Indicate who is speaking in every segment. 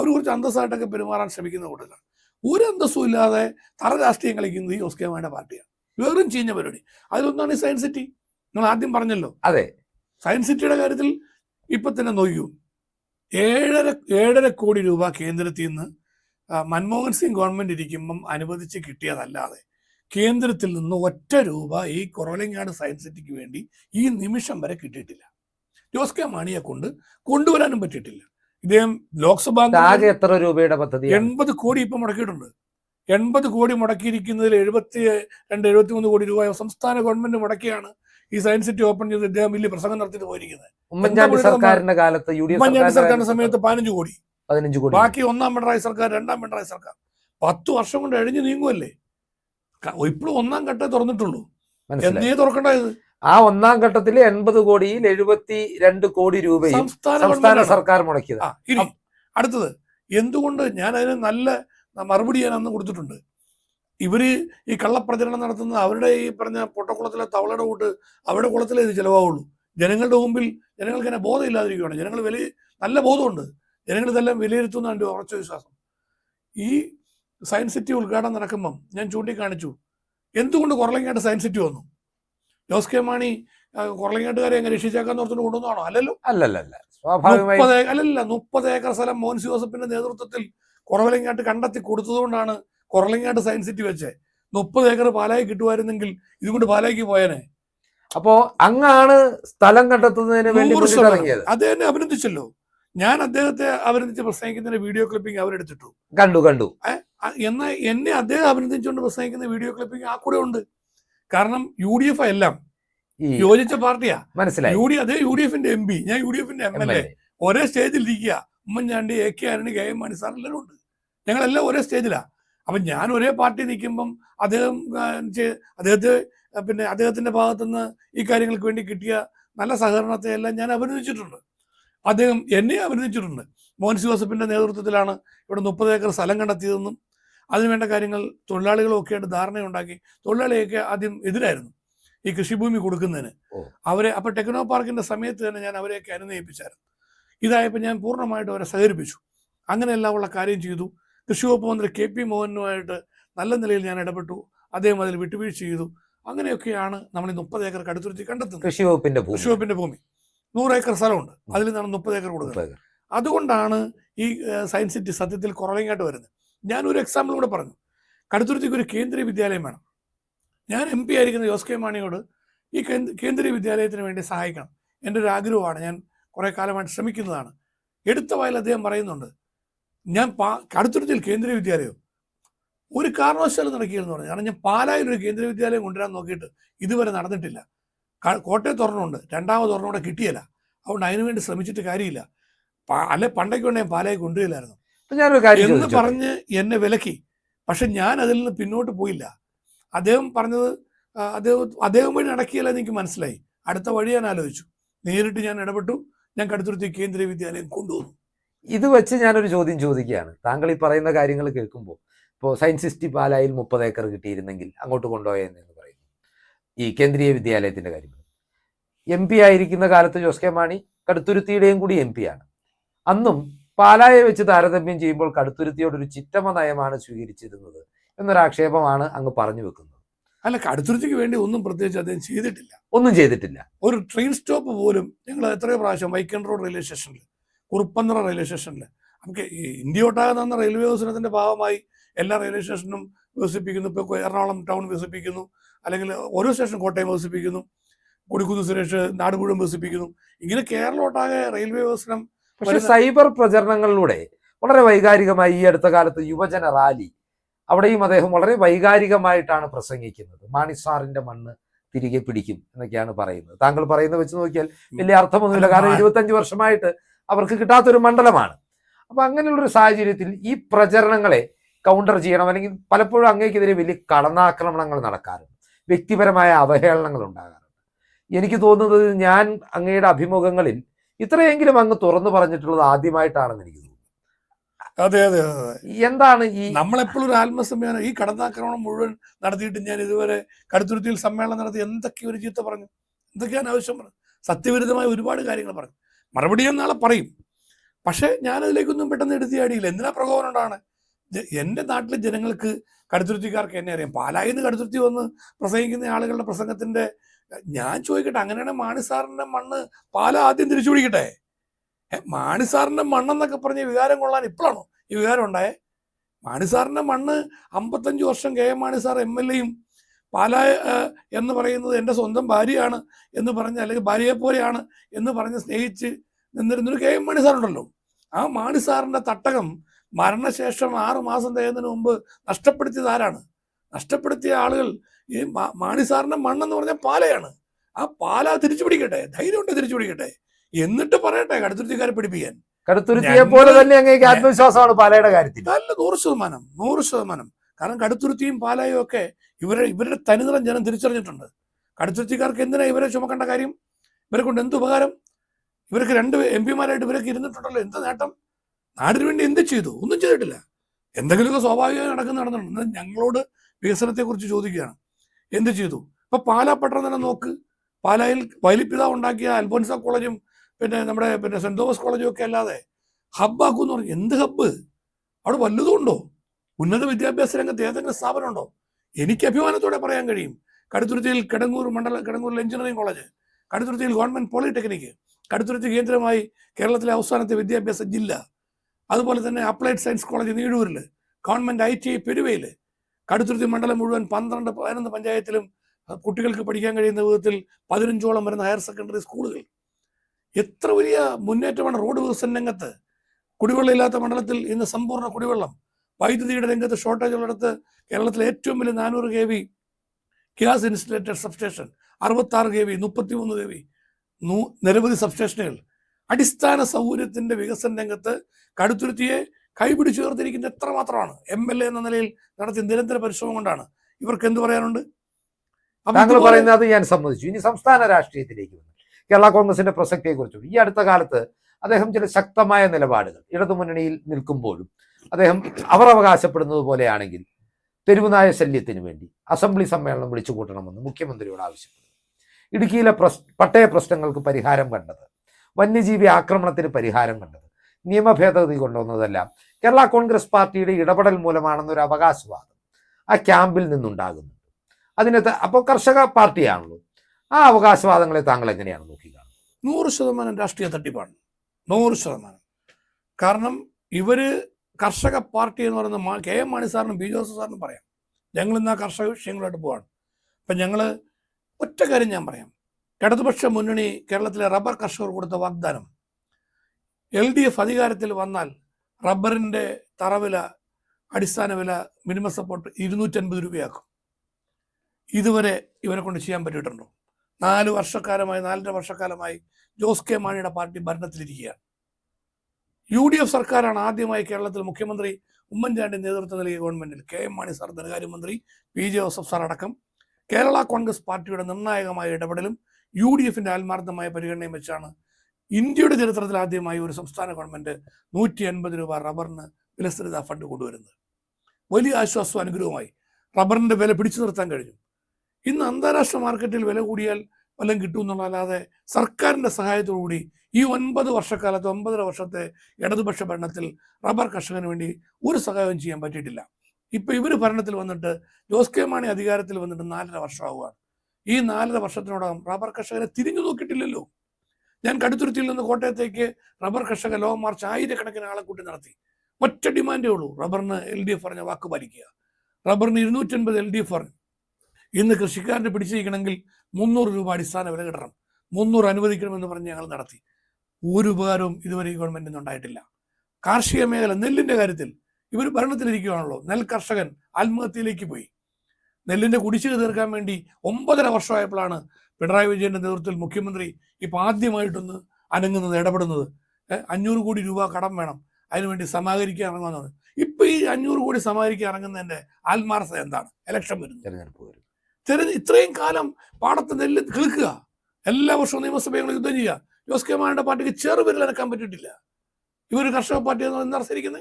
Speaker 1: അവർ കുറച്ച് അന്തസ്സായിട്ടൊക്കെ പെരുമാറാൻ ശ്രമിക്കുന്ന കൂട്ടത്തിലാണ്. ഒരു അന്തസ്സും ഇല്ലാതെ തറ രാഷ്ട്രീയം കളിക്കുന്നത് ഈ ഓസ്കേമാരുടെ പാർട്ടിയാണ്. വേറും ചീഞ്ഞ പരിപാടി. അതിലൊന്നാണ് ഈ സയൻസ് സിറ്റി. നിങ്ങൾ ആദ്യം പറഞ്ഞല്ലോ.
Speaker 2: അതെ.
Speaker 1: സയൻസ് സിറ്റിയുടെ കാര്യത്തിൽ ഇപ്പൊ തന്നെ നോക്കൂ ഏഴര ഏഴര കോടി രൂപ കേന്ദ്രത്തിൽ നിന്ന് മൻമോഹൻ സിംഗ് ഗവൺമെന്റ് ഇരിക്കുമ്പം അനുവദിച്ച് കിട്ടിയതല്ലാതെ കേന്ദ്രത്തിൽ നിന്ന് ഒറ്റ രൂപ ഈ കുറവലങ്ങാട് സയൻസ് സിറ്റിക്ക് വേണ്ടി ഈ നിമിഷം വരെ കിട്ടിയിട്ടില്ല. ജോസ് കെ മാണിയെ കൊണ്ട് കൊണ്ടുവരാനും പറ്റിയിട്ടില്ല. ഇദ്ദേഹം ലോക്സഭാ
Speaker 2: എത്ര രൂപയുടെ പദ്ധതി
Speaker 1: എൺപത് കോടി ഇപ്പം മുടക്കിയിട്ടുണ്ട്. എൺപത് കോടി മുടക്കിയിരിക്കുന്നതിൽ എഴുപത്തി രണ്ട് എഴുപത്തി മൂന്ന് കോടി രൂപ സംസ്ഥാന ഗവൺമെന്റ് മുടക്കിയാണ് ഈ സയൻസ് സിറ്റി ഓപ്പൺ ചെയ്ത് ഇദ്ദേഹം വലിയ പ്രസംഗം നടത്തിയിട്ട് പോയിരിക്കുന്നത്.
Speaker 2: ഉമ്മൻചാണ്ടി സർക്കാരിന്റെ കാലത്ത്
Speaker 1: ഉമ്മൻചാണ്ടി സർക്കാരിന്റെ സമയത്ത് പതിനഞ്ച് കോടി.
Speaker 2: പതിനഞ്ച് കോടി.
Speaker 1: ബാക്കി ഒന്നാം പിണറായി സർക്കാർ രണ്ടാം പിണറായി സർക്കാർ. പത്ത് വർഷം കൊണ്ട് എഴിഞ്ഞു നീങ്ങുമല്ലേ ഇപ്പോഴും ഒന്നാം ഘട്ടേ തുറന്നിട്ടുള്ളൂ.
Speaker 2: എന്തേ
Speaker 1: എന്നേ തുറക്കേണ്ടത്
Speaker 2: ആ ഒന്നാം ഘട്ടത്തിൽ എൺപത് കോടിയിൽ എഴുപത്തി രണ്ട് കോടി രൂപയും
Speaker 1: സംസ്ഥാന.
Speaker 2: സർക്കാർ മുടക്കിയത്.
Speaker 1: ഇനി അടുത്തത് എന്തുകൊണ്ട് ഞാൻ അതിന് നല്ല മറുപടി ഞാൻ അന്ന് കൊടുത്തിട്ടുണ്ട്. ഇവർ ഈ കള്ളപ്രചരണം നടത്തുന്നത് അവരുടെ ഈ പറഞ്ഞ പൊട്ടക്കുളത്തിലെ തവളയുടെ കൂട്ട് അവരുടെ കുളത്തിലേ ഇത് ചിലവാവുള്ളൂ. ജനങ്ങളുടെ മുമ്പിൽ ജനങ്ങൾക്ക് തന്നെ ബോധമില്ലാതിരിക്കുകയാണ്. ജനങ്ങൾ വലിയ നല്ല ബോധമുണ്ട്. ജനങ്ങൾ ഇതെല്ലാം വിലയിരുത്തുന്ന എന്റെ ഉറച്ച വിശ്വാസം ഈ സയൻസ് സിറ്റി ഉദ്ഘാടനം നടക്കുമ്പം ഞാൻ ചൂണ്ടിക്കാണിച്ചു. എന്തുകൊണ്ട് കുറലങ്ങാട്ട് സയൻസ് സിറ്റി വന്നു? ജോസ് കെ മാണി കുറളങ്ങാട്ടുകാരെ എങ്ങനെ രക്ഷിച്ചേക്കാന്ന് ഓർത്തുകൊണ്ട് കൊണ്ടുവന്നാണോ അല്ലല്ലോ.
Speaker 2: അല്ലല്ല സ്വാഭാവികമായി
Speaker 1: മുപ്പത് അല്ലല്ല മുപ്പത് ഏക്കർ സ്ഥലം മോൻസി ജോസഫിന്റെ നേതൃത്വത്തിൽ കുറവലങ്ങാട്ട് കണ്ടെത്തി കൊടുത്തതുകൊണ്ടാണ് കുറളങ്ങാട്ട് സയൻസ് സിറ്റി വെച്ചേ. മുപ്പത് ഏക്കർ പാലായി കിട്ടുമായിരുന്നെങ്കിൽ ഇതുകൊണ്ട് പാലായിക്ക് പോയനെ.
Speaker 2: അപ്പോ അങ്ങാണ് സ്ഥലം കണ്ടെത്തുന്നതിന് വേണ്ടി.
Speaker 1: അദ്ദേഹം അഭിനന്ദിച്ചല്ലോ. ഞാൻ അദ്ദേഹത്തെ അഭിനന്ദിച്ച് പ്രസംഗിക്കുന്ന വീഡിയോ ക്ലിപ്പിംഗ് അവരെടുത്തിട്ടു
Speaker 2: കണ്ടു കണ്ടു.
Speaker 1: എന്നാൽ എന്നെ അദ്ദേഹം അഭിനന്ദിച്ചുകൊണ്ട് പ്രസംഗിക്കുന്ന വീഡിയോ ക്ലിപ്പിംഗ് ആ കൂടെ ഉണ്ട്. കാരണം യു ഡി എഫ് എല്ലാം യോജിച്ച പാർട്ടിയാ.
Speaker 2: മനസ്സിലായി.
Speaker 1: യു ഡി അതേ യു ഡി എഫിന്റെ എം പി ഞാൻ യു ഡി എഫിന്റെ എം. L A. ഒരേ സ്റ്റേജിൽ ഇരിക്കുക ഉമ്മൻചാണ്ടി എ കെ ആരണി കെ എം മാണി സാർ എല്ലാവരും ഉണ്ട്. ഞങ്ങളെല്ലാം ഒരേ സ്റ്റേജിലാ. അപ്പൊ ഞാൻ ഒരേ പാർട്ടി നിൽക്കുമ്പം അദ്ദേഹം അദ്ദേഹത്തെ പിന്നെ അദ്ദേഹത്തിന്റെ ഭാഗത്തുനിന്ന് ഈ കാര്യങ്ങൾക്ക് വേണ്ടി കിട്ടിയ നല്ല സഹകരണത്തെ എല്ലാം ഞാൻ അഭിനന്ദിച്ചിട്ടുണ്ട്. അദ്ദേഹം എന്നെ അഭിനന്ദിച്ചിട്ടുണ്ട്. മോഹൻസ് ജോസഫിന്റെ നേതൃത്വത്തിലാണ് ഇവിടെ മുപ്പത് ഏക്കർ സ്ഥലം കണ്ടെത്തിയതെന്നും അതിനുവേണ്ട കാര്യങ്ങൾ തൊഴിലാളികളൊക്കെ ആയിട്ട് ധാരണയുണ്ടാക്കി തൊഴിലാളിയൊക്കെ ആദ്യം എതിരായിരുന്നു ഈ കൃഷിഭൂമി കൊടുക്കുന്നതിന്. അവരെ അപ്പൊ ടെക്നോ പാർക്കിന്റെ സമയത്ത് തന്നെ ഞാൻ അവരെയൊക്കെ അനുനയിപ്പിച്ചായിരുന്നു. ഇതായപ്പോൾ ഞാൻ പൂർണമായിട്ട് അവരെ സഹകരിപ്പിച്ചു. അങ്ങനെയെല്ലാം ഉള്ള കാര്യം ചെയ്തു. കൃഷി വകുപ്പ് മന്ത്രി കെ പി മോഹനുമായിട്ട് നല്ല നിലയിൽ ഞാൻ ഇടപെട്ടു. അദ്ദേഹം അതിൽ വിട്ടുവീഴ്ച ചെയ്തു. അങ്ങനെയൊക്കെയാണ് നമ്മൾ ഈ മുപ്പത് ഏക്കർ കടുത്തുരുത്തി കണ്ടെത്തുന്നത്.
Speaker 2: കൃഷി വകുപ്പിന്റെ ഭൂമി.
Speaker 1: കൃഷി വകുപ്പിന്റെ ഭൂമി. നൂറ് ഏക്കർ സ്ഥലമുണ്ട്. അതിൽ നിന്നാണ് മുപ്പത് ഏക്കർ കൊടുക്കുന്നത്. അതുകൊണ്ടാണ് ഈ സയൻസ് സിറ്റി സത്യത്തിൽ കുറവിങ്ങായിട്ട് വരുന്നത്. ഞാനൊരു എക്സാമ്പിൾ കൂടെ പറഞ്ഞു. കടുത്തുരുത്തിക്ക് ഒരു കേന്ദ്രീയ വിദ്യാലയം വേണം. ഞാൻ എം പി ആയിരിക്കുന്ന ജോസ് കെ മാണിയോട് ഈ കേന്ദ്ര- കേന്ദ്രീയ വിദ്യാലയത്തിന് വേണ്ടി സഹായിക്കണം. എന്റെ ഒരു ആഗ്രഹമാണ്. ഞാൻ കുറേ കാലമായിട്ട് ശ്രമിക്കുന്നതാണ്. എടുത്ത വായിൽ അദ്ദേഹം പറയുന്നുണ്ട് ഞാൻ പാ കടുത്തുരുത്തിൽ കേന്ദ്രീയ വിദ്യാലയം? ഒരു കാരണവശാലും നടക്കുകയെന്ന് പറഞ്ഞു. കാരണം ഞാൻ പാലായിൽ ഒരു കേന്ദ്രീയ വിദ്യാലയം കൊണ്ടുവരാൻ നോക്കിയിട്ട് ഇതുവരെ നടന്നിട്ടില്ല. കോട്ടയത്ത് ഒരെണ്ണമുണ്ട്. രണ്ടാമത് ഒരെണ്ണം കിട്ടിയല്ല കിട്ടിയില്ല. അതുകൊണ്ട് അതിനുവേണ്ടി ശ്രമിച്ചിട്ട് കാര്യമില്ല. അല്ലെ പണ്ടൊക്കെ ഉണ്ടെങ്കിൽ ഞാൻ പാലായി കൊണ്ടുവരില്ലായിരുന്നു.
Speaker 2: ഞാനൊരു കാര്യം
Speaker 1: എന്ന്? പറഞ്ഞ് എന്നെ വിലക്കി. പക്ഷെ ഞാൻ അതിൽ നിന്ന് പിന്നോട്ട് പോയില്ല. അദ്ദേഹം പറഞ്ഞത് അദ്ദേഹം അദ്ദേഹം വഴി നടക്കിയല്ല എനിക്ക് മനസ്സിലായി. അടുത്ത വഴി ഞാൻ ആലോചിച്ചു. നേരിട്ട് ഞാൻ ഇടപെട്ടു. ഞാൻ കടുത്തുരുത്തി കേന്ദ്രീയ വിദ്യാലയം കൊണ്ടുവന്നു.
Speaker 2: ഇത് വെച്ച് ഞാനൊരു ചോദ്യം ചോദിക്കുകയാണ്. താങ്കൾ ഈ പറയുന്ന കാര്യങ്ങൾ കേൾക്കുമ്പോൾ ഇപ്പോൾ സയൻസ് സിറ്റി പാലായിൽ മുപ്പത് ഏക്കർ കിട്ടിയിരുന്നെങ്കിൽ അങ്ങോട്ട് കൊണ്ടുപോയെന്ന് പറയുന്നു. ഈ കേന്ദ്രീയ വിദ്യാലയത്തിന്റെ കാര്യങ്ങൾ എം പി ആയിരിക്കുന്ന കാലത്ത് ജോസ് കെ മാണി കടുത്തുരുത്തിയുടെയും കൂടി എം പി ആണ്. അന്നും പാലായെ വെച്ച് താരതമ്യം ചെയ്യുമ്പോൾ കടുത്തുരുത്തിയോടൊരു ചിറ്റമ നയമാണ് സ്വീകരിച്ചിരുന്നത് എന്നൊരാക്ഷേപമാണ് അങ്ങ് പറഞ്ഞു വെക്കുന്നത്.
Speaker 1: അല്ല കടുത്തുരുത്തിക്ക് വേണ്ടി ഒന്നും പ്രത്യേകിച്ച് അദ്ദേഹം ചെയ്തിട്ടില്ല.
Speaker 2: ഒന്നും ചെയ്തിട്ടില്ല.
Speaker 1: ഒരു ട്രെയിൻ സ്റ്റോപ്പ് പോലും ഞങ്ങൾ എത്രയോ പ്രാവശ്യം വൈക്കൻ റോഡ് റെയിൽവേ സ്റ്റേഷനിൽ കുറുപ്പന്തറ റെയിൽവേ സ്റ്റേഷനിൽ നമുക്ക് ഈ ഇന്ത്യ ഒട്ടാകെ റെയിൽവേ വികസനത്തിന്റെ ഭാഗമായി എല്ലാ റെയിൽവേ സ്റ്റേഷനും വികസിപ്പിക്കുന്നു. ഇപ്പോൾ എറണാകുളം ടൗൺ വികസിപ്പിക്കുന്നു. അല്ലെങ്കിൽ ഓരോ സ്റ്റേഷൻ കോട്ടയം വികസിപ്പിക്കുന്നു. കൊടിക്കുന്ന് സുരേഷ് നാടുപുഴം വികസിപ്പിക്കുന്നു. ഇങ്ങനെ കേരളം ഒട്ടാകെ റെയിൽവേ വികസനം
Speaker 2: പക്ഷെ സൈബർ പ്രചരണങ്ങളിലൂടെ വളരെ വൈകാരികമായി ഈ അടുത്ത കാലത്ത് യുവജന റാലി അവിടെയും അദ്ദേഹം വളരെ വൈകാരികമായിട്ടാണ് പ്രസംഗിക്കുന്നത്. മാണിസാറിന്റെ മണ്ണ് തിരികെ പിടിക്കും എന്നൊക്കെയാണ് പറയുന്നത്. താങ്കൾ പറയുന്നത് വെച്ച് നോക്കിയാൽ വലിയ അർത്ഥമൊന്നുമില്ല. കാരണം ഇരുപത്തഞ്ച് വർഷമായിട്ട് അവർക്ക് കിട്ടാത്തൊരു മണ്ഡലമാണ്. അപ്പൊ അങ്ങനെയുള്ളൊരു സാഹചര്യത്തിൽ ഈ പ്രചരണങ്ങളെ കൗണ്ടർ ചെയ്യണം. അല്ലെങ്കിൽ പലപ്പോഴും അങ്ങേക്കെതിരെ വലിയ കടന്നാക്രമണങ്ങൾ നടക്കാറുണ്ട്. വ്യക്തിപരമായ അവഹേളനങ്ങൾ ഉണ്ടാകാറുണ്ട്. എനിക്ക് തോന്നുന്നത് ഞാൻ അങ്ങയുടെ അഭിമുഖങ്ങളിൽ ഇത്രയെങ്കിലും അങ്ങ് തുറന്നു പറഞ്ഞിട്ടുള്ളത് ആദ്യമായിട്ടാണെന്ന് എനിക്ക് തോന്നുന്നു.
Speaker 1: അതെ അതെ അതെ
Speaker 2: എന്താണ് ഈ
Speaker 1: നമ്മളെപ്പോഴും ഒരു ആത്മസമ്മേളനം ഈ കടന്നാക്രമണം മുഴുവൻ നടത്തിയിട്ട് ഞാൻ ഇതുവരെ കടുത്തുരുത്തിയിൽ സമ്മേളനം നടത്തി എന്തൊക്കെ ഒരു ചീത്ത പറഞ്ഞു? എന്തൊക്കെയാണ് ആവശ്യം പറഞ്ഞു? സത്യവിരുദ്ധമായ ഒരുപാട് കാര്യങ്ങൾ പറഞ്ഞു. മറുപടി ഞാൻ നാളെ പറയും. പക്ഷേ ഞാനതിലേക്കൊന്നും പെട്ടെന്ന് എടുത്തിയാടിയില്ല എന്തിനാ പ്രകോപനം ഉണ്ടാണ് എന്റെ നാട്ടിലെ ജനങ്ങൾക്ക് കടുത്തുരുത്തിക്കാർക്ക് എന്നെ അറിയാം. പാലായിന്ന് നിന്ന് കടുത്തുരുത്തി വന്ന് പ്രസംഗിക്കുന്ന ആളുകളുടെ പ്രസംഗത്തിന്റെ ഞാൻ ചോദിക്കട്ടെ അങ്ങനെയാണ് മാണി സാറിന്റെ മണ്ണ് പാല ആദ്യം തിരിച്ചു പിടിക്കട്ടെ ഏ, മാണി സാറിന്റെ മണ്ണെന്നൊക്കെ പറഞ്ഞ വികാരം കൊള്ളാൻ ഇപ്പോഴാണോ ഈ വികാരം ഉണ്ടായേ? മാണി സാറിന്റെ മണ്ണ് അമ്പത്തഞ്ച് വർഷം K M Mani sir M L എയും പാല എന്ന് പറയുന്നത് എന്റെ സ്വന്തം ഭാര്യയാണ് എന്ന് പറഞ്ഞ് അല്ലെങ്കിൽ ഭാര്യയെ പോലെയാണ് എന്ന് പറഞ്ഞ് സ്നേഹിച്ച് നിന്നിരുന്നൊരു കെ എം മാണി സാറുണ്ടല്ലോ. ആ മാണി സാറിന്റെ തട്ടകം മരണശേഷം ആറ് മാസം മുമ്പ് നഷ്ടപ്പെടുത്തിയത് ആരാണ്? നഷ്ടപ്പെടുത്തിയ ആളുകൾ ഈ മാണിസാറിന്റെ മാണി സാറിന്റെ മണ്ണെന്ന് പറഞ്ഞാൽ പാലയാണ്. ആ പാല തിരിച്ചു പിടിക്കട്ടെ ധൈര്യമുണ്ട് തിരിച്ചു പിടിക്കട്ടെ എന്നിട്ട് പറയട്ടെ കടുത്തുരുത്തിക്കാരെ പിടിപ്പിക്കാൻ.
Speaker 2: കടുത്തുരുത്തിയെ പോലെ തന്നെ അങ്ങേക്ക് ആത്മവിശ്വാസമാണ് പാലയുടെ കാര്യത്തിൽ.
Speaker 1: നല്ല നൂറ് ശതമാനം നൂറ് ശതമാനം. കാരണം കടുത്തുരുത്തിയും പാലായും ഒക്കെ ഇവരെ ഇവരുടെ തനിനിറം ജനം തിരിച്ചറിഞ്ഞിട്ടുണ്ട്. കടുത്തുരുത്തിക്കാർക്ക് എന്തിനാ ഇവരെ ചുമക്കേണ്ട കാര്യം? ഇവരെ കൊണ്ട് എന്ത് ഉപകാരം? ഇവർക്ക് രണ്ട് എം പിമാരായിട്ട് ഇവരൊക്കെ ഇരുന്നിട്ടുണ്ടല്ലോ എന്ത് നേട്ടം? നാടിനു വേണ്ടി എന്ത് ചെയ്തു? ഒന്നും ചെയ്തിട്ടില്ല. എന്തെങ്കിലുമൊക്കെ സ്വാഭാവികമായി നടക്കുന്ന നടന്നിട്ടുണ്ട്. ഞങ്ങളോട് വികസനത്തെക്കുറിച്ച് ചോദിക്കുകയാണ്. എന്ത് ചെയ്തു? ഇപ്പൊ പാലാ പട്ടണം തന്നെ നോക്ക്. പാലായിൽ വൈലിപ്പിത ഉണ്ടാക്കിയ അൽബോൻസ കോളേജും പിന്നെ നമ്മുടെ പിന്നെ സെന്റ് തോമസ് കോളേജും ഒക്കെ അല്ലാതെ ഹബ്ബാക്കും പറഞ്ഞു. എന്ത് ഹബ്ബ് അവിടെ വല്ലതും ഉണ്ടോ? ഉന്നത വിദ്യാഭ്യാസ രംഗത്ത് ഏതെങ്കിലും സ്ഥാപനം ഉണ്ടോ? എനിക്ക് അഭിമാനത്തോടെ പറയാൻ കഴിയും. കടുത്തുരുത്തിയിൽ കിടങ്ങൂർ മണ്ഡല കിടങ്ങൂരിൽ എഞ്ചിനീയറിംഗ് കോളേജ് കടുത്തുരുത്തിയിൽ ഗവൺമെന്റ് പോളിടെക്നിക്ക് കടുത്തുരുത്തി കേന്ദ്രമായി കേരളത്തിലെ അവസാനത്തെ വിദ്യാഭ്യാസ ജില്ല. അതുപോലെ തന്നെ അപ്ലൈഡ് സയൻസ് കോളേജ് നീടൂരിൽ ഗവൺമെന്റ് ഐ ടി ഐ പെരുവയിൽ കടുത്തുരുത്തി മണ്ഡലം മുഴുവൻ പന്ത്രണ്ട് പതിനൊന്ന് പഞ്ചായത്തിലും കുട്ടികൾക്ക് പഠിക്കാൻ കഴിയുന്ന വിധത്തിൽ പതിനഞ്ചോളം വരുന്ന ഹയർ സെക്കൻഡറി സ്കൂളുകൾ. എത്ര വലിയ മുന്നേറ്റമാണ് റോഡ് വികസന രംഗത്ത്. കുടിവെള്ളം ഇല്ലാത്ത മണ്ഡലത്തിൽ ഇന്ന് സമ്പൂർണ കുടിവെള്ളം. വൈദ്യുതിയുടെ രംഗത്ത് ഷോർട്ടേജ് ഉള്ളിടത്ത് കേരളത്തിലെ ഏറ്റവും വലിയ നാനൂറ് K V gas installed substation അറുപത്തി ആറ് കെ വി മുപ്പത്തി മൂന്ന് കെ വി നിരവധി സബ്സ്റ്റേഷനുകൾ. അടിസ്ഥാന സൗകര്യത്തിന്റെ വികസന രംഗത്ത് കടുത്തുരുത്തിയെ കൈപിടിച്ചു ചേർത്തിരിക്കുന്ന എത്രമാത്രമാണ്? എം എൽ എ എന്ന നിലയിൽ നടത്തിയ നിരന്തര പരിശ്രമം കൊണ്ടാണ്. ഇവർക്ക് എന്ത് പറയാനുണ്ട്?
Speaker 2: താങ്കൾ പറയുന്നത് ഞാൻ സമ്മതിച്ചു. ഇനി സംസ്ഥാന രാഷ്ട്രീയത്തിലേക്ക് വന്നു. കേരള കോൺഗ്രസിന്റെ പ്രസക്തിയെ കുറിച്ചും ഈ അടുത്ത കാലത്ത് അദ്ദേഹം ചില ശക്തമായ നിലപാടുകൾ ഇടതുമുന്നണിയിൽ നിൽക്കുമ്പോഴും അദ്ദേഹം അവർ അവകാശപ്പെടുന്നത് പോലെയാണെങ്കിൽ തെരുവുനായ ശല്യത്തിന് വേണ്ടി അസംബ്ലി സമ്മേളനം വിളിച്ചു കൂട്ടണമെന്ന് മുഖ്യമന്ത്രിയോട് ആവശ്യപ്പെട്ടു. ഇടുക്കിയിലെ പ്രശ് പട്ടയ പ്രശ്നങ്ങൾക്ക് പരിഹാരം കണ്ടത് വന്യജീവി ആക്രമണത്തിന് പരിഹാരം കണ്ടത് നിയമ ഭേദഗതി കൊണ്ടുവന്നതെല്ലാം കേരള കോൺഗ്രസ് പാർട്ടിയുടെ ഇടപെടൽ മൂലമാണെന്നൊരു അവകാശവാദം ആ ക്യാമ്പിൽ നിന്നുണ്ടാകുന്നുണ്ട്. അതിനകത്ത് അപ്പോൾ കർഷക പാർട്ടിയാണല്ലോ. ആ അവകാശവാദങ്ങളെ താങ്കൾ എങ്ങനെയാണ് നോക്കിക്കാണുന്നത്?
Speaker 1: നൂറ് ശതമാനം രാഷ്ട്രീയ തട്ടിപ്പാണ്. നൂറ് ശതമാനം. കാരണം ഇവർ കർഷക പാർട്ടി എന്ന് പറയുന്ന കെ എം മാണി സാറിനും ബി ജോസഫ് സാറിനും പറയാം. ഞങ്ങൾ ഇന്ന് ആ കർഷക വിഷയങ്ങളായിട്ട് പോവാണ്. അപ്പം ഞങ്ങൾ ഒറ്റ കാര്യം ഞാൻ പറയാം. ഇടതുപക്ഷ മുന്നണി കേരളത്തിലെ റബ്ബർ കർഷകർ കൊടുത്ത വാഗ്ദാനം എൽ ഡി എഫ് അധികാരത്തിൽ വന്നാൽ റബ്ബറിന്റെ തറവില അടിസ്ഥാന വില മിനിമം സപ്പോർട്ട് ഇരുന്നൂറ്റൻപത് രൂപയാക്കും. ഇതുവരെ ഇവരെ കൊണ്ട് ചെയ്യാൻ പറ്റിയിട്ടുണ്ടോ? നാല് വർഷക്കാലമായി നാലര വർഷക്കാലമായി ജോസ് കെ മാണിയുടെ പാർട്ടി ഭരണത്തിലിരിക്കുകയാണ്. യു ഡി എഫ് സർക്കാരാണ് ആദ്യമായി കേരളത്തിൽ മുഖ്യമന്ത്രി ഉമ്മൻചാണ്ടി നേതൃത്വം നൽകിയ ഗവൺമെന്റിൽ. കെ എം മാണി സാർ ധനകാര്യമന്ത്രി പി ജെ ജോസഫ് സാർ അടക്കം കേരള കോൺഗ്രസ് പാർട്ടിയുടെ നിർണായകമായ ഇടപെടലും യു ഡി എഫിന്റെ ആത്മാർത്ഥമായ പരിഗണനയും വെച്ചാണ് ഇന്ത്യയുടെ ചരിത്രത്തിൽ ആദ്യമായി ഒരു സംസ്ഥാന ഗവൺമെന്റ് നൂറ്റി അൻപത് രൂപ റബ്ബറിന് വിലസ്ഥിരത ഫണ്ട് കൊണ്ടുവരുന്നത്. വലിയ ആശ്വാസവും അനുഗ്രഹമായി റബ്ബറിന്റെ വില പിടിച്ചു നിർത്താൻ കഴിഞ്ഞു. ഇന്ന് അന്താരാഷ്ട്ര മാർക്കറ്റിൽ വില കൂടിയാൽ വല്ലതും കിട്ടും എന്നുള്ളതല്ലാതെ സർക്കാരിന്റെ സഹായത്തോടുകൂടി ഈ ഒൻപത് വർഷക്കാലത്ത് ഒമ്പതര വർഷത്തെ ഇടതുപക്ഷ ഭരണത്തിൽ റബ്ബർ കർഷകന് വേണ്ടി ഒരു സഹായവും ചെയ്യാൻ പറ്റിയിട്ടില്ല. ഇപ്പൊ ഇവർ ഭരണത്തിൽ വന്നിട്ട് ജോസ് കെ മാണി അധികാരത്തിൽ വന്നിട്ട് നാലര വർഷമാവുകയാണ്. ഈ നാലര വർഷത്തിനോടകം റബ്ബർ കർഷകരെ തിരിഞ്ഞു നോക്കിയിട്ടില്ലല്ലോ. ഞാൻ കടുത്തുരുത്തിയിൽ നിന്ന് കോട്ടയത്തേക്ക് റബ്ബർ കർഷക ലോങ് മാർച്ച് ആയിരക്കണക്കിന് ആളെ കൂട്ടി നടത്തി. ഒറ്റ ഡിമാൻഡേ ഉള്ളൂ. റബ്ബറിന് എൽ ഡി എഫ് പറഞ്ഞ വാക്ക് പാലിക്കുക. റബ്ബറിന് ഇരുന്നൂറ്റൻപത് എൽ ഡി എഫ് പറഞ്ഞു. ഇന്ന് കൃഷിക്കാരന് പിടിച്ചിരിക്കണമെങ്കിൽ മുന്നൂറ് രൂപ അടിസ്ഥാന വില കിട്ടണം. മുന്നൂറ് അനുവദിക്കണമെന്ന് പറഞ്ഞ് ഞങ്ങൾ നടത്തി. ഒരു ഉപകാരവും ഇതുവരെ ഈ ഗവൺമെന്റിന് ഉണ്ടായിട്ടില്ല. കാർഷിക മേഖല നെല്ലിന്റെ കാര്യത്തിൽ ഇവർ ഭരണത്തിലിരിക്കുകയാണല്ലോ. നെൽ കർഷകൻ ആത്മഹത്യയിലേക്ക് പോയി. നെല്ലിന്റെ കുടിശ്ശിക തീർക്കാൻ വേണ്ടി ഒമ്പതര വർഷമായപ്പോഴാണ് പിണറായി വിജയന്റെ നേതൃത്വത്തിൽ മുഖ്യമന്ത്രി ഇപ്പൊ ആദ്യമായിട്ടൊന്ന് അനങ്ങുന്നത് ഇടപെടുന്നത്. അഞ്ഞൂറ് കോടി രൂപ കടം വേണം. അതിനുവേണ്ടി സമാഹരിക്കാൻ ഇറങ്ങുന്നത് ഇപ്പൊ ഈ അഞ്ഞൂറ് കോടി സമാഹരിക്കാൻ ഇറങ്ങുന്നതിന്റെ ആത്മാർത്ഥത എന്താണ്? ഇലക്ഷൻ വരുന്നു
Speaker 2: തെരഞ്ഞെടുപ്പ് വരും
Speaker 1: തെരഞ്ഞ് ഇത്രയും കാലം പാടത്ത് നെല്ല് കിളുക്കുക. എല്ലാ വർഷവും നിയമസഭയിൽ യുദ്ധം ചെയ്യുക. ജോസ് കെ മാണിയുടെ പാർട്ടിക്ക് ചെറുവിരലനക്കാൻ പറ്റിയിട്ടില്ല. ഇവർ കർഷക പാർട്ടി എന്ന്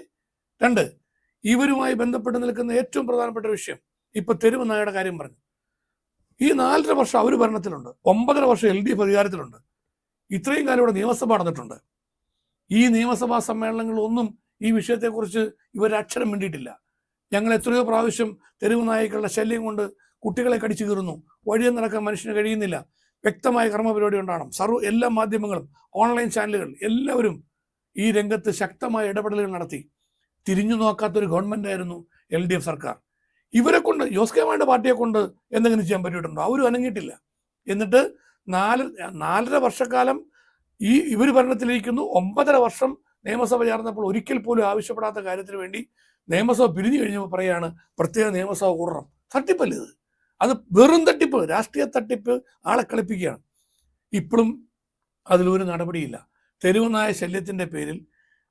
Speaker 1: രണ്ട് ഇവരുമായി ബന്ധപ്പെട്ട് നിൽക്കുന്ന ഏറ്റവും പ്രധാനപ്പെട്ട വിഷയം ഇപ്പൊ തെരുവ് നായയുടെ കാര്യം പറഞ്ഞു. ഈ നാലര വർഷം അവർ ഭരണത്തിലുണ്ട്. ഒമ്പതര വർഷം എൽ ഡി എഫ് അധികാരത്തിലുണ്ട്. ഇത്രയും കാലം ഇവിടെ നിയമസഭ നടന്നിട്ടുണ്ട്. ഈ നിയമസഭാ സമ്മേളനങ്ങളൊന്നും ഈ വിഷയത്തെക്കുറിച്ച് ഇവർ അക്ഷരം മിണ്ടിയിട്ടില്ല. ഞങ്ങൾ എത്രയോ പ്രാവശ്യം തെരുവ് നായ്ക്കളുടെ ശല്യം കൊണ്ട് കുട്ടികളെ കടിച്ചു കീറുന്നു. വഴിയെ നടക്കാൻ മനുഷ്യന് കഴിയുന്നില്ല. വ്യക്തമായ കർമ്മപരിപാടി ഉണ്ടാകണം. സർവ എല്ലാ മാധ്യമങ്ങളും ഓൺലൈൻ ചാനലുകൾ എല്ലാവരും ഈ രംഗത്ത് ശക്തമായ ഇടപെടലുകൾ നടത്തി. തിരിഞ്ഞു നോക്കാത്തൊരു ഗവൺമെന്റ് ആയിരുന്നു എൽ ഡി എഫ് സർക്കാർ. ഇവരെ കൊണ്ട് ജോസ് കെ മാണിയുടെ പാർട്ടിയെ കൊണ്ട് എന്തെങ്കിലും ചെയ്യാൻ പറ്റിയിട്ടുണ്ടോ? അവരും അനങ്ങിയിട്ടില്ല. എന്നിട്ട് നാല് നാലര വർഷക്കാലം ഈ ഇവർ ഭരണത്തിലിരിക്കുന്നു. ഒമ്പതര വർഷം നിയമസഭ ചേർന്നപ്പോൾ ഒരിക്കൽ പോലും ആവശ്യപ്പെടാത്ത കാര്യത്തിന് വേണ്ടി നിയമസഭ പിരിഞ്ഞു കഴിഞ്ഞപ്പോൾ പറയാണ് പ്രത്യേക നിയമസഭ കൂടണം. തട്ടിപ്പല്ല ഇത്? അത് വെറും തട്ടിപ്പ് രാഷ്ട്രീയ തട്ടിപ്പ് ആളെ കളിപ്പിക്കുകയാണ്. ഇപ്പോഴും അതിലൊരു നടപടിയില്ല. തെരുവനായ ശല്യത്തിന്റെ പേരിൽ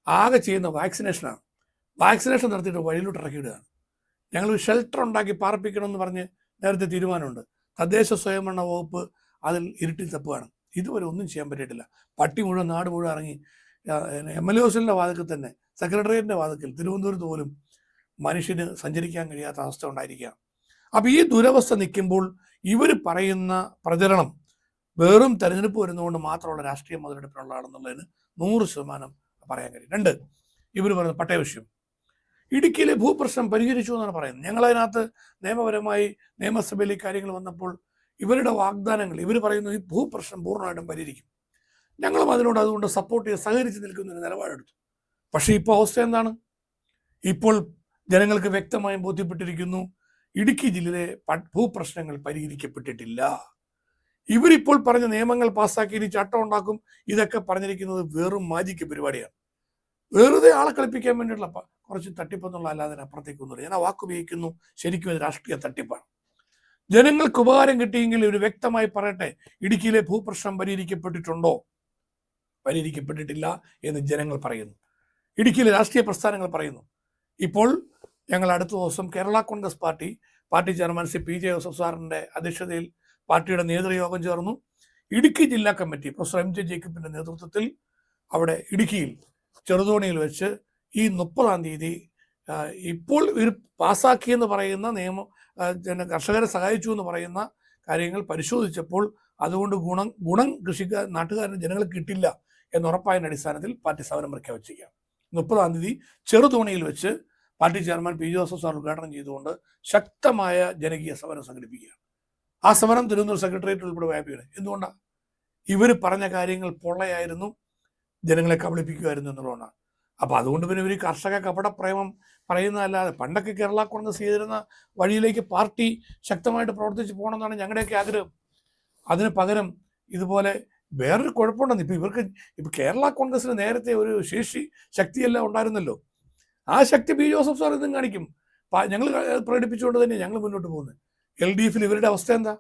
Speaker 1: ആകെ ചെയ്യുന്ന വാക്സിനേഷനാണ് വാക്സിനേഷൻ നടത്തിയിട്ട് വഴിയിലോട്ട് ഇറക്കിയിടുകയാണ് ഞങ്ങൾ ഷെൽട്ടർ ഉണ്ടാക്കി പാർപ്പിക്കണമെന്ന് പറഞ്ഞ് നേരത്തെ തീരുമാനമുണ്ട്. തദ്ദേശ സ്വയംഭരണ വകുപ്പ് അതിൽ ഇരുട്ടി തപ്പുകയാണ്. ഇതുവരെ ഒന്നും ചെയ്യാൻ പറ്റിയിട്ടില്ല. പട്ടി മുഴുവൻ നാട് മുഴുവൻ ഇറങ്ങി എം എൽ എ വാതിക്കൽ തന്നെ സെക്രട്ടേറിയറ്റിന്റെ വാതിക്കൽ തിരുവനന്തപുരത്ത് പോലും മനുഷ്യന് സഞ്ചരിക്കാൻ കഴിയാത്ത അവസ്ഥ ഉണ്ടായിരിക്കുക അപ്പോൾ ഈ ദുരവസ്ഥ നിൽക്കുമ്പോൾ ഇവർ പറയുന്ന പ്രചരണം വെറും തെരഞ്ഞെടുപ്പ് വരുന്നതുകൊണ്ട് മാത്രമുള്ള രാഷ്ട്രീയ മുതലെടുപ്പിനുള്ളതാണെന്നുള്ളതിന് നൂറ് ശതമാനം പറയാൻ കഴിയും. രണ്ട് ഇവർ പറയുന്ന പട്ടയ വിഷയം. ഇടുക്കിയിലെ ഭൂപ്രശ്നം പരിഹരിച്ചു എന്നാണ് പറയുന്നത്. ഞങ്ങളതിനകത്ത് നിയമപരമായി നിയമസഭയിൽ കാര്യങ്ങൾ വന്നപ്പോൾ ഇവരുടെ വാഗ്ദാനങ്ങൾ ഇവർ പറയുന്നത് ഈ ഭൂപ്രശ്നം പൂർണമായിട്ടും പരിഹരിക്കും. ഞങ്ങളും അതിനോട് അതുകൊണ്ട് സപ്പോർട്ട് ചെയ്ത് സഹകരിച്ച് നിൽക്കുന്ന ഒരു നിലപാടെടുത്തു. പക്ഷേ ഇപ്പോൾ അവസ്ഥ എന്താണ്? ഇപ്പോൾ ജനങ്ങൾക്ക് വ്യക്തമായും ബോധ്യപ്പെട്ടിരിക്കുന്നു ഇടുക്കി ജില്ലയിലെ ഭൂപ്രശ്നങ്ങൾ പരിഹരിക്കപ്പെട്ടിട്ടില്ല. ഇവരിപ്പോൾ പറഞ്ഞ നിയമങ്ങൾ പാസ്സാക്കി ഇനി ചട്ടം ഉണ്ടാക്കും ഇതൊക്കെ പറഞ്ഞിരിക്കുന്നത് വെറും മാജിക്ക് പരിപാടിയാണ്. വെറുതെ ആളെ കളിപ്പിക്കാൻ വേണ്ടിയിട്ടുള്ള കുറച്ച് തട്ടിപ്പെന്നുള്ള അല്ലാതെ അപ്പുറത്തേക്കൊന്നുമില്ല ഞാൻ ആ വാക്ക് ഉപയോഗിക്കുന്നു. ശരിക്കും ഇത് രാഷ്ട്രീയ തട്ടിപ്പാണ്. ജനങ്ങൾക്ക് ഉപകാരം കിട്ടിയെങ്കിൽ ഒരു വ്യക്തമായി പറയട്ടെ ഇടുക്കിയിലെ ഭൂപ്രശ്നം പരിഹരിക്കപ്പെട്ടിട്ടുണ്ടോ? പരിഹരിക്കപ്പെട്ടിട്ടില്ല എന്ന് ജനങ്ങൾ പറയുന്നു. ഇടുക്കിയിലെ രാഷ്ട്രീയ പ്രസ്ഥാനങ്ങൾ പറയുന്നു. ഇപ്പോൾ ഞങ്ങൾ അടുത്ത ദിവസം Kerala Congress party party chairman C P J Joseph സാറിന്റെ അധ്യക്ഷതയിൽ പാർട്ടിയുടെ നേതൃയോഗം ചേർന്നു. ഇടുക്കി ജില്ലാ കമ്മിറ്റി പ്രൊഫസർ എം ജെ ജേക്കബിന്റെ നേതൃത്വത്തിൽ അവിടെ ഇടുക്കിയിൽ ചെറുതോണിയിൽ വെച്ച് ഈ മുപ്പതാം തീയതി ഇപ്പോൾ ഇവർ പാസ്സാക്കിയെന്ന് പറയുന്ന നിയമം കർഷകരെ സഹായിച്ചു എന്ന് പറയുന്ന കാര്യങ്ങൾ പരിശോധിച്ചപ്പോൾ അതുകൊണ്ട് ഗുണം ഗുണം കൃഷിക്കാർ നാട്ടുകാരന് ജനങ്ങൾക്ക് കിട്ടില്ല എന്നുറപ്പായതിന്റെ അടിസ്ഥാനത്തിൽ പാർട്ടി സമരം പ്രഖ്യാപിച്ചിരിക്കുകയാണ് മുപ്പതാം തീയതി ചെറുതോണിയിൽ വെച്ച് party chairman P Joseph sir ഉദ്ഘാടനം ചെയ്തുകൊണ്ട് ശക്തമായ ജനകീയ സമരം സംഘടിപ്പിക്കുകയാണ്. ആ സമരം തിരുവനന്തപുരം സെക്രട്ടേറിയറ്റ് ഉൾപ്പെടെ വ്യാപിയാണ്. എന്തുകൊണ്ടാണ് ഇവർ പറഞ്ഞ കാര്യങ്ങൾ പൊള്ളയായിരുന്നു ജനങ്ങളെ കബളിപ്പിക്കുമായിരുന്നു എന്നുള്ളതാണ് അപ്പോൾ അതുകൊണ്ട് പിന്നെ ഇവർ കർഷക കപട പ്രേമം പറയുന്നതല്ലാതെ പണ്ടൊക്കെ കേരള കോൺഗ്രസ് ചെയ്തിരുന്ന വഴിയിലേക്ക് പാർട്ടി ശക്തമായിട്ട് പ്രവർത്തിച്ച് പോകണമെന്നാണ് ഞങ്ങളുടെയൊക്കെ ആഗ്രഹം. അതിന് പകരം ഇതുപോലെ വേറൊരു കുഴപ്പമുണ്ടെന്ന് ഇപ്പം ഇവർക്ക് ഇപ്പം കേരള കോൺഗ്രസിന് നേരത്തെ ഒരു ശേഷി ശക്തിയെല്ലാം ഉണ്ടായിരുന്നല്ലോ. ആ ശക്തി പി ജോസഫ് സാർ ഇതും കാണിക്കും. ഞങ്ങൾ പ്രകടിപ്പിച്ചുകൊണ്ട് തന്നെ ഞങ്ങൾ മുന്നോട്ട് പോകുന്നത് എൽ ഡി എഫിൽ ഇവരുടെ അവസ്ഥ എന്താ?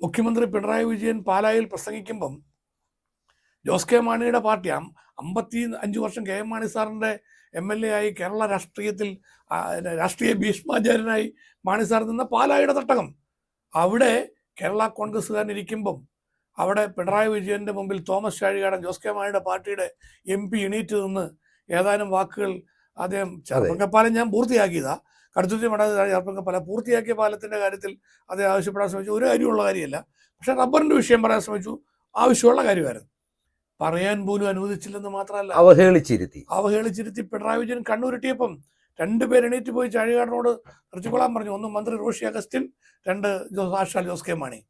Speaker 1: മുഖ്യമന്ത്രി പിണറായി വിജയൻ പാലായിൽ പ്രസംഗിക്കുമ്പം ജോസ് കെ മാണിയുടെ പാർട്ടി അമ്പത്തി അഞ്ച് വർഷം കെ എം മാണി സാറിന്റെ എം എൽ എ ആയി കേരള രാഷ്ട്രീയത്തിൽ രാഷ്ട്രീയ ഭീഷ്മാചാര്യനായി മാണി സാർ നിന്ന പാലായുടെ തട്ടകം. അവിടെ കേരള കോൺഗ്രസ്സുകാരൻ ഇരിക്കുമ്പം അവിടെ പിണറായി വിജയന്റെ മുമ്പിൽ തോമസ് ചാഴികാടൻ ജോസ് കെ മാണിയുടെ പാർട്ടിയുടെ എം പി എണീറ്റ് നിന്ന് ഏതാനും വാക്കുകൾ അദ്ദേഹം ചെറുപ്പങ്കപ്പാലം ഞാൻ പൂർത്തിയാക്കിയതാ. കടുത്തുറ്റി മടാതെ ചെറുപ്പങ്കപ്പാലം പൂർത്തിയാക്കിയ പാലത്തിന്റെ കാര്യത്തിൽ അദ്ദേഹം ആവശ്യപ്പെടാൻ ശ്രമിച്ചു. ഒരു കാര്യമുള്ള കാര്യമല്ല. പക്ഷേ റബ്ബറിന്റെ വിഷയം പറയാൻ ശ്രമിച്ചു. ആവശ്യമുള്ള കാര്യമായിരുന്നു. പറയാൻ പോലും അനുവദിച്ചില്ലെന്ന് മാത്രമല്ല.
Speaker 2: അവഹേളിച്ചിരുത്തി.
Speaker 1: അവഹേളിച്ചിരുത്തി പിണറായി വിജയൻ കണ്ണൂരിട്ടിയപ്പം രണ്ടുപേർ എണീറ്റ് പോയി ചാഴികാടനോട് നിർത്തിക്കൊള്ളാൻ പറഞ്ഞു. ഒന്ന് മന്ത്രി റോഷി അഗസ്റ്റിൻ രണ്ട് ജോസ് ആഷാൽ ജോസ് കെ മാണി.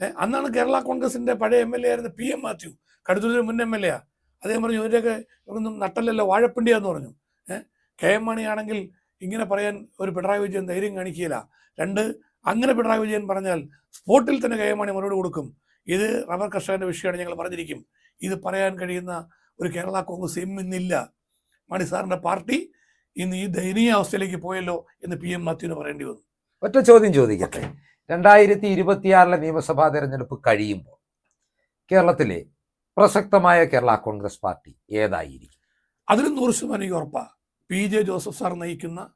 Speaker 1: ഏഹ് അന്നാണ് കേരള കോൺഗ്രസിന്റെ പഴയ എം എൽ എ ആയിരുന്ന പി എം മാത്യു കടുത്തൂരിന് മുൻ എം എൽ എ ആ. അദ്ദേഹം പറഞ്ഞു ഇവരൊക്കെ ഒന്നും നട്ടല്ലല്ലോ വാഴപ്പിണ്ടിയാന്ന് പറഞ്ഞു. ഏഹ് കെ എം മാണി ആണെങ്കിൽ ഇങ്ങനെ പറയാൻ ഒരു പിണറായി വിജയൻ ധൈര്യം കാണിക്കുകയില്ല. രണ്ട് അങ്ങനെ പിണറായി വിജയൻ പറഞ്ഞാൽ സ്പോട്ടിൽ തന്നെ കെ എം മാണി മറുപടി കൊടുക്കും. ഇത് റബ്ബർ കർഷകന്റെ വിഷയമാണ് ഞങ്ങൾ പറഞ്ഞിരിക്കും. ഇത് പറയാൻ കഴിയുന്ന ഒരു കേരള കോൺഗ്രസ് എം ഇന്നില്ല മണി സാറിന്റെ പാർട്ടി ഇന്ന് ഈ ദയനീയ അവസ്ഥയിലേക്ക് പോയല്ലോ എന്ന് പി എം മാത്യുവിന് പറയേണ്ടി വന്നു.
Speaker 2: ഒറ്റ ചോദ്യം ചോദിക്കട്ടെ? രണ്ടായിരത്തി ഇരുപത്തിയാറിലെ നിയമസഭാ തെരഞ്ഞെടുപ്പ് കഴിയുമ്പോൾ കേരളത്തിലെ പ്രസക്തമായ കേരള കോൺഗ്രസ് പാർട്ടി ഏതായിരിക്കും?
Speaker 1: അതിലും നൂറ് ശതമാനം ഉറപ്പ. പി ജെ ജോസഫ് സാർ നയിക്കുന്ന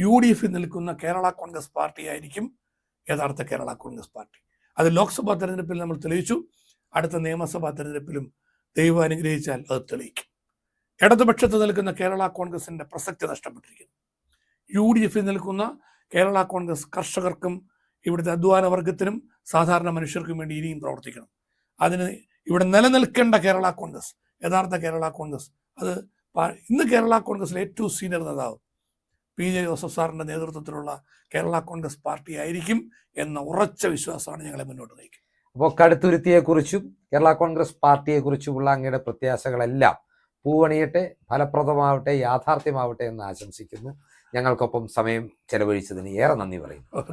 Speaker 1: യു ഡി എഫിൽ നിൽക്കുന്ന കേരള കോൺഗ്രസ് പാർട്ടി ആയിരിക്കും യഥാർത്ഥ കേരള കോൺഗ്രസ് പാർട്ടി. അത് ലോക്സഭാ തെരഞ്ഞെടുപ്പിൽ നമ്മൾ തെളിയിച്ചു. അടുത്ത നിയമസഭാ തെരഞ്ഞെടുപ്പിലും ദൈവം അനുഗ്രഹിച്ചാൽ അത് തെളിയിക്കും. ഇടതുപക്ഷത്ത് നിൽക്കുന്ന കേരള കോൺഗ്രസിന്റെ പ്രസക്തി നഷ്ടപ്പെട്ടിരിക്കുന്നു. യു ഡി എഫിൽ നിൽക്കുന്ന കേരള കോൺഗ്രസ് കർഷകർക്കും ഇവിടുത്തെ അധ്വാന വർഗത്തിനും സാധാരണ മനുഷ്യർക്കും വേണ്ടി ഇനിയും പ്രവർത്തിക്കണം. അതിന് ഇവിടെ നിലനിൽക്കേണ്ട കേരള കോൺഗ്രസ് യഥാർത്ഥ കേരള കോൺഗ്രസ് അത് ഇന്ന് കേരള കോൺഗ്രസിലെ ഏറ്റവും സീനിയർ നേതാവ് പി. ജെ. ജോസഫ് സാറിന്റെ നേതൃത്വത്തിലുള്ള കേരള കോൺഗ്രസ് പാർട്ടി ആയിരിക്കും എന്ന ഉറച്ച വിശ്വാസമാണ് ഞങ്ങളെ മുന്നോട്ട് നയിക്കുന്നത്.
Speaker 2: അപ്പോൾ കടുത്തുരുത്തിയെക്കുറിച്ചും കേരള കോൺഗ്രസ് പാർട്ടിയെക്കുറിച്ചുമുള്ള അങ്ങയുടെ പ്രത്യാശകളെല്ലാം പൂവണിയട്ടെ ഫലപ്രദമാവട്ടെ യാഥാർത്ഥ്യമാവട്ടെ എന്ന് ആശംസിക്കുന്നു. ഞങ്ങൾക്കൊപ്പം സമയം ചെലവഴിച്ചതിന് ഏറെ നന്ദി പറയുന്നു.